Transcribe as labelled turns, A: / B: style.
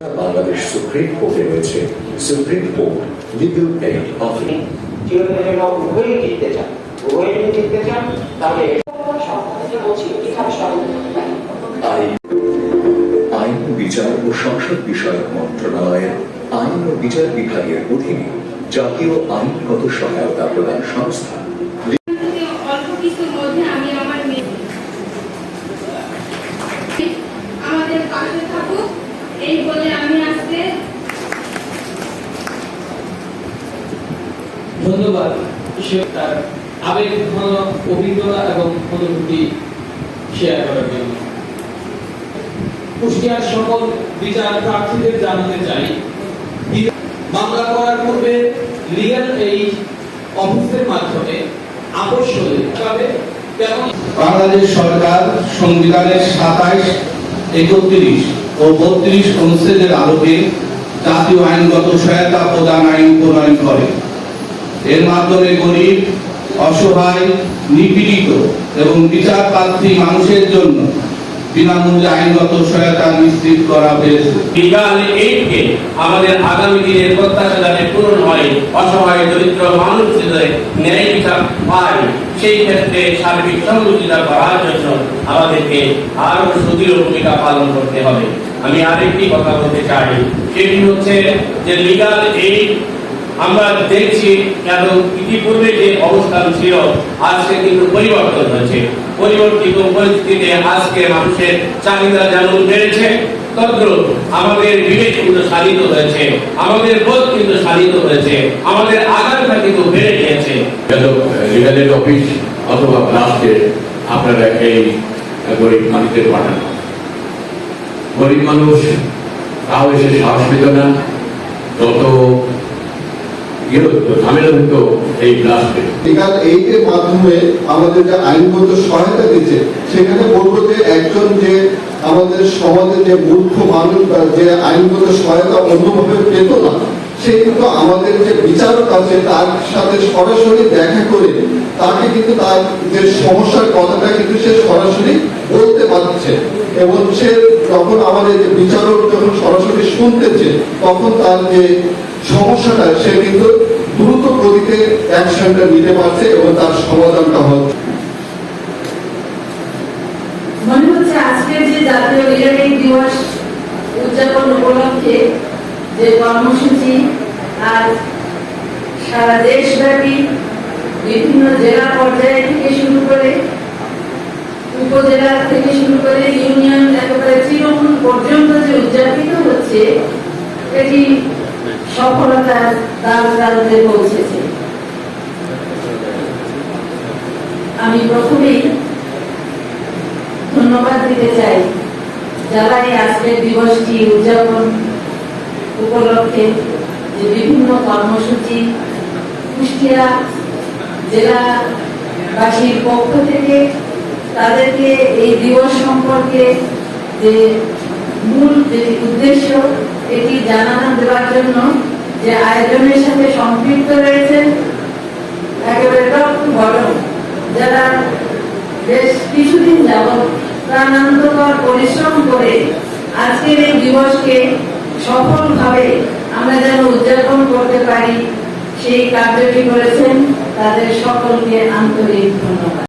A: Bangladesh supreme কোর্টে রয়েছে। Supreme court legal aid office
B: চিরদিনের জন্য উভয়ই জিততে চান উভয়ই যদি জিততে চান তাহলে বলছি এখানে সবাই
A: আইন আইন বিচার ও সংসদ বিষয়ক মন্ত্রণালয়ের আইন ও বিচার বিভাগের অধীনে জাতীয় আইনগত সহায়তা প্রদান সংস্থা
C: ধন্যবাদ। সে তার আবেগ ঘন অভিজ্ঞতা এবং অনুভূতি শেয়ার করার জন্য। কুষ্টিয়ার সকল বিচার প্রার্থীদের চাই মামলা করার পূর্বে লিগাল অফিসের মাধ্যমে আপোষ
D: বাংলাদেশ সরকার সংবিধানের সাতাইশ, একত্রিশ ও বত্রিশ অনুচ্ছেদের আলোকে জাতীয় আইনগত সহায়তা প্রদান আইন প্রণয়ন করে। এর মাধ্যমে গরিব, অসহায়, নিপীড়িত এবং বিচার প্রার্থী মানুষের জন্য বিনামূল্যে আইনগত সহায়তা নিশ্চিত করা হয়েছে।
E: লিগাল এইডকে আমাদের আগামী প্রত্যাশা যাতে পূরণ হয়, অসহায়, দরিদ্র মানুষ ন্যায় বিচার পায়, সেই ক্ষেত্রে সার্বিক সহযোগিতা করার জন্য আমাদেরকে আরও সুদৃঢ় ভূমিকা পালন করতে হবে। আমি আরেকটি কথা বলতে চাই, সেটি হচ্ছে যে লিগাল এইড আমরা দেখছি কেন ইতিপূর্বে যে অবস্থান ছিল, আজকে কিন্তু পরিবর্তন হয়েছে। পরিবর্তিত পরিস্থিতিতে আজকে মানুষের চাহিদা যেমন বেড়েছে, তদ্রুপ আমাদের বিবেক কিন্তু শালিত হয়েছে, আমাদের বোধ কিন্তু শালিত হয়েছে, আমাদের আকাঙ্ক্ষা কিন্তু বেড়ে গিয়েছে।
F: অফিস অথবা আপনারা এই গরিব মানুষদের পাঠান। গরিব মানুষ তাও এসে সাহস পেত না তত
G: আমাদের আমাদের সমাজে যে মূর্খ মানুষ যে আইনগত সহায়তা অন্যভাবে পেত না, সে কিন্তু আমাদের যে বিচারক আছে, তার সাথে সরাসরি দেখা করে তাকে কিন্তু তার যে সমস্যার কথাটা কিন্তু সে সরাসরি বলতে এবং সে যখন আমাদের যে বিচারক যখন সরাসরি শুনতেছে, তখন তার যে সমস্যাটা, সে কিন্তু দ্রুত গতিতে অ্যাকশনটা নিতে পারছে এবং তার সমাধানটা হচ্ছে
H: মনে হচ্ছে আজকের যে জাতীয় দিবস উদযাপন উপলক্ষে যে কর্মসূচি আজ সারা দেশব্যাপী বিভিন্ন জেলা পর্যায়ে থেকে শুরু করে উপজেলা থেকে শুরু করে ইউনিয়ন, একেবারে তৃণমূল পর্যন্ত যে উদযাপিত হচ্ছে, এটি সফলতার দ্বার প্রান্তে পৌঁছেছে। আমি প্রথমেই ধন্যবাদ দিতে চাই যারা এই আজকের দিবসটি উদযাপন উপলক্ষে যে বিভিন্ন কর্মসূচি কুষ্টিয়া জেলাবাসীর পক্ষ থেকে তাদেরকে এই দিবস সম্পর্কে যে মূল যে উদ্দেশ্য, এটি জানানো দেওয়ার জন্য যে আয়োজনের সাথে সম্পৃক্ত রয়েছে একেবারে যারা বেশ কিছুদিন যাবৎ প্রাণান্তকর পরিশ্রম করে আজকের এই দিবসকে সফলভাবে আমরা যেন উদযাপন করতে পারি, সেই কার্যটি করেছেন তাদের সকলকে আন্তরিক ধন্যবাদ।